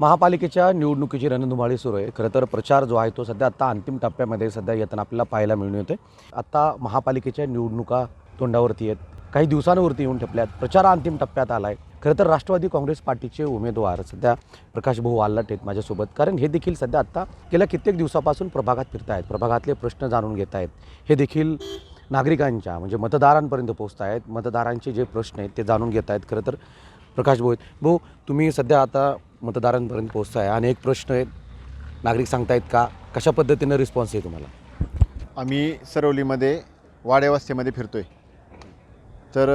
महापालिकेच्या निवडणुकीची रणधुमाळी सुरू आहे. खरं तर प्रचार जो आहे तो सध्या आता अंतिम टप्प्यामध्ये सध्या येताना आपल्याला पाहायला मिळून येते आता महापालिकेच्या निवडणुका तोंडावरती आहेत. काही दिवसांवरती येऊन ठेपल्यात. प्रचार अंतिम टप्प्यात आला आहे खरं तर राष्ट्रवादी काँग्रेस पार्टीचे उमेदवार सध्या प्रकाश भाऊ आल्लाट आहेत माझ्यासोबत. कारण हे देखील सध्या आत्ता गेल्या कित्येक दिवसापासून प्रभागात फिरत आहेत प्रभागातले प्रश्न जाणून घेत आहेत हे देखील नागरिकांच्या म्हणजे मतदारांपर्यंत पोहोचत आहेत मतदारांचे जे प्रश्न आहेत ते जाणून घेत आहेत खरं तर प्रकाश भाऊ आहेत. भाऊ तुम्ही सध्या आता मतदारांपर्यंत आणि अनेक प्रश्न आहेत नागरिक सांगतायत का कशा पद्धतीनं रिस्पॉन्स आहे तुम्हाला? आम्ही सरवलीमध्ये वाड्यावस्थेमध्ये फिरतो आहे तर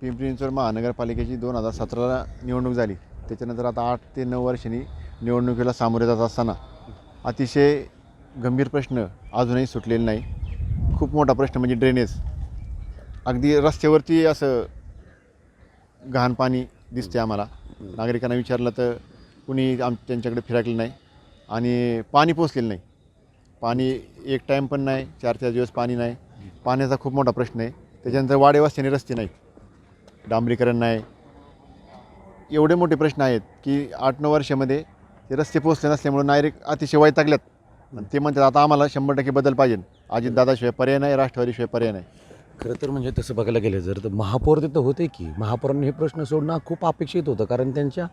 पिंपरी चिंचवड महानगरपालिकेची दोन हजार सतराला निवडणूक झाली. त्याच्यानंतर आता आठ ते नऊ वर्षांनी निवडणुकीला सामोरे जात असताना अतिशय गंभीर प्रश्न अजूनही सुटलेले नाही. खूप मोठा प्रश्न म्हणजे ड्रेनेज अगदी रस्त्यावरती असं घाण पाणी दिसते आम्हाला. नागरिकांना विचारलं तर कुणी आम त्यांच्याकडे फिराकलं नाही आणि पाणी पोचलेलं नाही. पाणी एक टाईम पण नाही चार चार दिवस पाणी नाही. पाण्याचा खूप मोठा प्रश्न आहे. त्याच्यानंतर वाडेवास्त्याने रस्ते नाहीत. डांबरीकरण नाही. एवढे मोठे प्रश्न आहेत की आठ नऊ वर्षामध्ये ते रस्ते पोचले नसल्यामुळे नागरिक अतिशय वैतागल्यात ते म्हणतात आता आम्हाला शंभर टक्के बदल पाहिजे. अजित दादाशिवाय पर्याय नाही राष्ट्रवादीशिवाय पर्याय नाही. खरं तर म्हणजे तसं बघायला गेलं जर तर महापौर तिथं होते की महापौरांनी हे प्रश्न सोडणं खूप अपेक्षित होतं. कारण त्यांच्या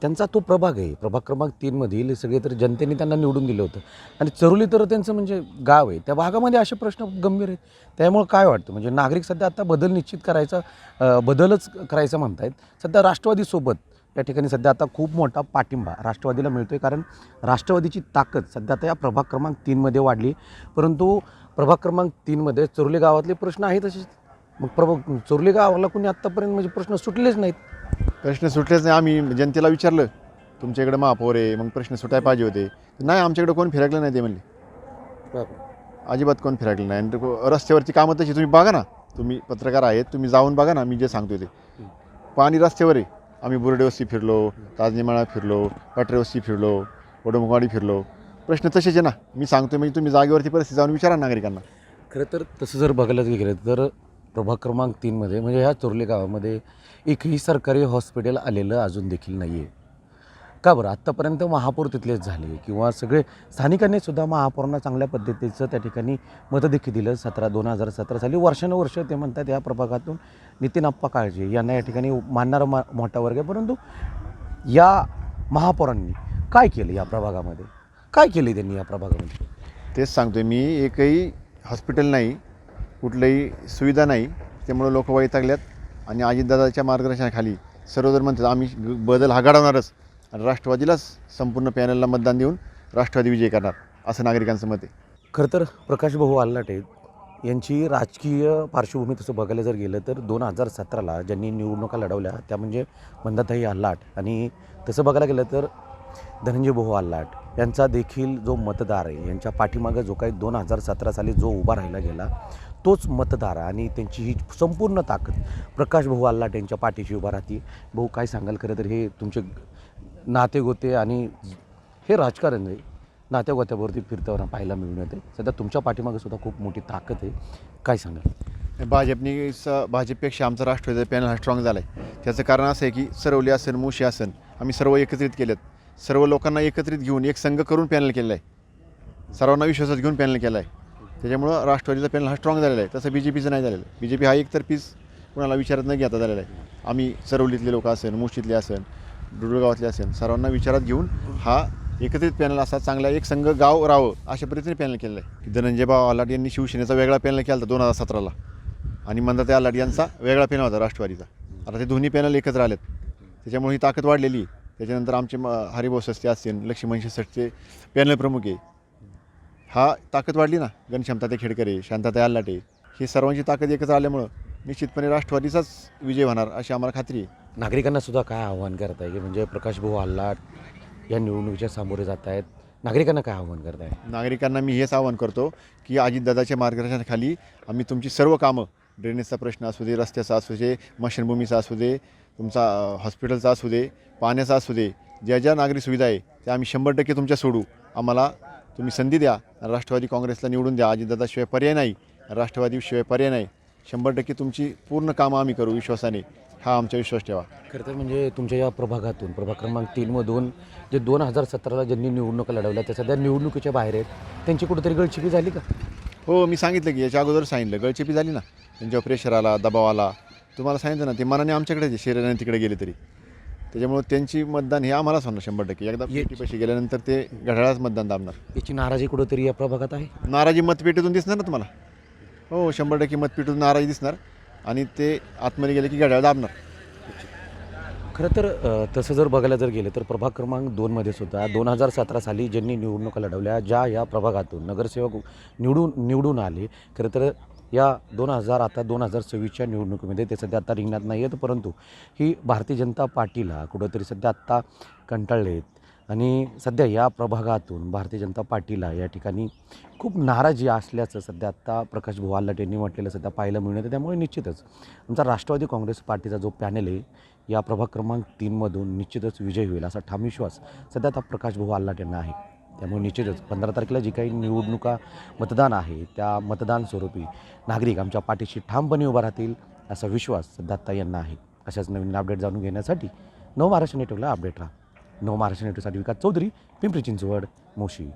त्यांचा तो प्रभाग आहे. प्रभाग क्रमांक तीनमधील सगळे तर जनतेने त्यांना निवडून दिलं होतं. आणि चरुली तर त्यांचं म्हणजे गाव आहे. त्या भागामध्ये असे प्रश्न गंभीर आहेत. त्यामुळे काय वाटतं? म्हणजे नागरिक सध्या आता बदल निश्चित करायचा बदलच बदलच म्हणत म्हणतायत. सध्या राष्ट्रवादीसोबत या ठिकाणी सध्या आता खूप मोठा पाठिंबा राष्ट्रवादीला मिळतो आहे कारण राष्ट्रवादीची ताकद सध्या आता या प्रभाग क्रमांक तीनमध्ये वाढली. परंतु प्रभाग क्रमांक तीनमध्ये चोरले गावातले प्रश्न आहेत तसेच. मग प्रभाग चोरले गावाला कोणी आत्तापर्यंत म्हणजे प्रश्न सुटलेच नाहीत. प्रश्न सुटलेच नाही. आम्ही जनतेला विचारलं तुमच्याकडे महापौर आहे मग प्रश्न सुटायला पाहिजे होते. नाही आमच्याकडे कोण फिराकलं नाही ते म्हणले. अजिबात कोण फिराकलं नाही. आणि रस्त्यावरची कामं तशी तुम्ही बघा ना. तुम्ही पत्रकार आहेत तुम्ही जाऊन बघा ना मी जे सांगतो ते. पाणी रस्त्यावर आहे. आम्ही बुरडेवस्ती फिरलो ताजनीमाळा फिरलो पटरेवस्ती फिरलो वडमुखवाडी फिरलो. प्रश्न तसेच आहे ना. मी सांगतो म्हणजे तुम्ही जागेवरती परिस्थिती जाऊन विचारा नागरिकांना. खरं तर तसं जर बघायला गेलं तर प्रभाग क्रमांक तीनमध्ये म्हणजे ह्या चोरले गावामध्ये एकही सरकारी हॉस्पिटल आलेलं अजून देखील नाही आहे का बरं? आत्तापर्यंत महापौर तिथलेच झाले किंवा सगळे स्थानिकांनी सुद्धा महापौरांना चांगल्या पद्धतीचं त्या ठिकाणी मतं दिलं. सतरा दोन हजार सतरा साली वर्षानुवर्ष ते म्हणतात या प्रभागातून नितीन अप्पा काळजे यांना या ठिकाणी मानणारा मा मोठा वर्ग आहे. परंतु या महापौरांनी काय केलं या प्रभागामध्ये? काय केले त्यांनी या प्रभागामध्ये? तेच सांगतोय मी. एकही हॉस्पिटल नाही कुठलंही सुविधा नाही त्यामुळं लोक वैतागल्यात. आणि अजितदादाच्या मार्गदर्शनाखाली सर्वजण म्हणतात आम्ही बदल हा घडवणारच आणि राष्ट्रवादीलाच संपूर्ण पॅनलला मतदान देऊन राष्ट्रवादी विजय करणार असं नागरिकांचं मत आहे. खरं तर प्रकाश भाऊ आल्लाटे यांची राजकीय पार्श्वभूमी तसं बघायला जर गेलं तर दोन हजार सतराला ज्यांनी निवडणुका लढवल्या त्या म्हणजे मंदाताई आल्लाट आणि तसं बघायला गेलं तर धनंजय भाऊ आल्लाट यांचा देखील जो मतदार आहे यांच्या पाठीमागं जो काही दोन हजार सतरा साली जो उभा राहिला गेला तोच मतदार आणि त्यांची ही संपूर्ण ताकद प्रकाश भाऊ आल्लाट यांच्या पाठीशी उभा राहते. भाऊ काय सांगाल? खरं तर हे तुमचे नातेगोते आणि हे राजकारण आहे. नात्या गोत्यावरती फिरताना पाहायला मिळून येते. सध्या तुमच्या पाठीमागे सुद्धा खूप मोठी ताकद आहे. काय सांगाल? भाजपनी स भाजपपेक्षा आमचा राष्ट्रवादी पॅनल हा स्ट्रॉंग झाला आहे त्याचं कारण असं आहे की सरवली आसन मुशी आसन आम्ही सर्व एकत्रित केलेत. सर्व लोकांना एकत्रित घेऊन एक संघ करून पॅनल केलेला आहे. सर्वांना विश्वासात घेऊन पॅनल केला आहे. त्याच्यामुळं राष्ट्रवादीचा पॅनल हा स्ट्रॉंग झालेला आहे. तसं बी जे पीचं नाही झालेलं. बी जे पी हा एकतर्फीच कुणाला विचारात न घेता झालेला आहे. आम्ही सरवलीतले लोक असेल मुशीतले असेल डुडुळगावातले असेल. सर्वांना विचारात घेऊन हा एकत्रित पॅनल असा चांगला एक संघ गाव राहावं अशा पद्धतीने पॅनल केलेलं आहे. धनंजय आलाट यांनी शिवसेनेचा वेगळा पॅनल केला होता दोन हजार सतराला. आणि मंदाते आलाट यांचा वेगळा पॅनल होता राष्ट्रवादीचा. आता ते दोन्ही पॅनल एकत्र आलेत. त्याच्यामुळे ही ताकद वाढलेली आहे. त्याच्यानंतर आमचे म हरिभाऊ सस्ते असतील लक्ष्मण सस्ते पॅनल प्रमुख आहे. हा ताकद वाढली ना? घनक्षमता ते खेडकरे शांतता आल्लाटे ही सर्वांची ताकद एकत्र आल्यामुळं निश्चितपणे राष्ट्रवादीचाच विजय होणार अशी आम्हाला खात्री आहे. नागरिकांना सुद्धा काय आव्हान करताय? की म्हणजे प्रकाश भाऊ या निवडणुकीच्या सामोरे जात आहेत. नागरिकांना काय आव्हान करताय? नागरिकांना मी हेच आवाहन करतो की अजितदादाच्या मार्गदर्शनाखाली आम्ही तुमची सर्व कामं ड्रेनेजचा प्रश्न असू दे रस्त्याचा असू दे मशनभूमीचा असू दे तुमचा हॉस्पिटलचा असू दे पाण्याचा असू दे ज्या ज्या नागरी सुविधा आहे त्या आम्ही शंभर टक्के तुमच्या सोडू. आम्हाला तुम्ही संधी द्या. राष्ट्रवादी काँग्रेसला निवडून द्या. अजितदादाशिवाय पर्याय नाही. राष्ट्रवादीशिवाय पर्याय नाही. शंभर टक्के तुमची पूर्ण कामं आम्ही करू विश्वासाने. हा आमचा विश्वास ठेवा. खरं तर म्हणजे तुमच्या या प्रभागातून प्रभाग क्रमांक तीनमधून जे दोन हजार सतराला ज्यांनी निवडणुका लढवल्या त्या सध्या निवडणुकीच्या बाहेर आहेत. त्यांची कुठेतरी गळचिकी झाली का? हो मी सांगितलं की याच्या अगोदर सांगितलं. गळचेपी झाली ना? त्यांच्यावर प्रेशर आला दबाव आला. तुम्हाला सांगितलं ना ते मनाने आमच्याकडेच आहे, शरीराने तिकडे गेले तरी. त्याच्यामुळे त्यांची मतदान हे आम्हालाच होणार शंभर टक्के. एकदा पेटीपाशी गेल्यानंतर ते घड्याळाच मतदान दाबणार. याची नाराजी कुठेतरी या प्रभागात आहे? नाराजी मतपेटीतून दिसणार ना तुम्हाला? हो शंभर टक्के मतपेटीतून नाराजी दिसणार आणि ते आतमध्ये गेले की घड्याळ दाबणार. खरं तर अ, तसं जर बघायला जर गेलं तर प्रभाग क्रमांक दोनमध्ये सुद्धा दोन हजार सतरा साली ज्यांनी निवडणुका लढवल्या ज्या या प्रभागातून नगरसेवक निवडून निवडून आले खरं तर या दोन हजार आता दोन हजार सव्वीसच्या निवडणुकीमध्ये ते सध्या आता रिंगणात नाही आहेत परंतु ही भारतीय जनता पार्टीला कुठंतरी सध्या आत्ता कंटाळले आहेत. आणि सध्या या प्रभागातून भारतीय जनता पार्टीला या ठिकाणी खूप नाराजी असल्याचं सध्या आत्ता प्रकाश भाऊ यांनी म्हटलेलं सध्या पाहायला मिळणं त्यामुळे निश्चितच आमचा राष्ट्रवादी काँग्रेस पार्टीचा जो पॅनल आहे या प्रभाग क्रमांक तीनमधून निश्चितच विजय होईल असा ठाम विश्वास सध्या आता प्रकाश भाऊ आल्लाट यांना आहे. त्यामुळे निश्चितच पंधरा तारखेला जी काही निवडणुका मतदान आहे त्या मतदान स्वरूपी नागरिक आमच्या पाठीशी ठामपणे उभा राहतील असा विश्वास सध्या आत्ता यांना आहे. अशाच नवीन अपडेट जाणून घेण्यासाठी नव महाराष्ट्र नेटवर्कला अपडेट राहा. नव महाराष्ट्र नेटवर्कसाठी विकास चौधरी पिंपरी चिंचवड मोशी.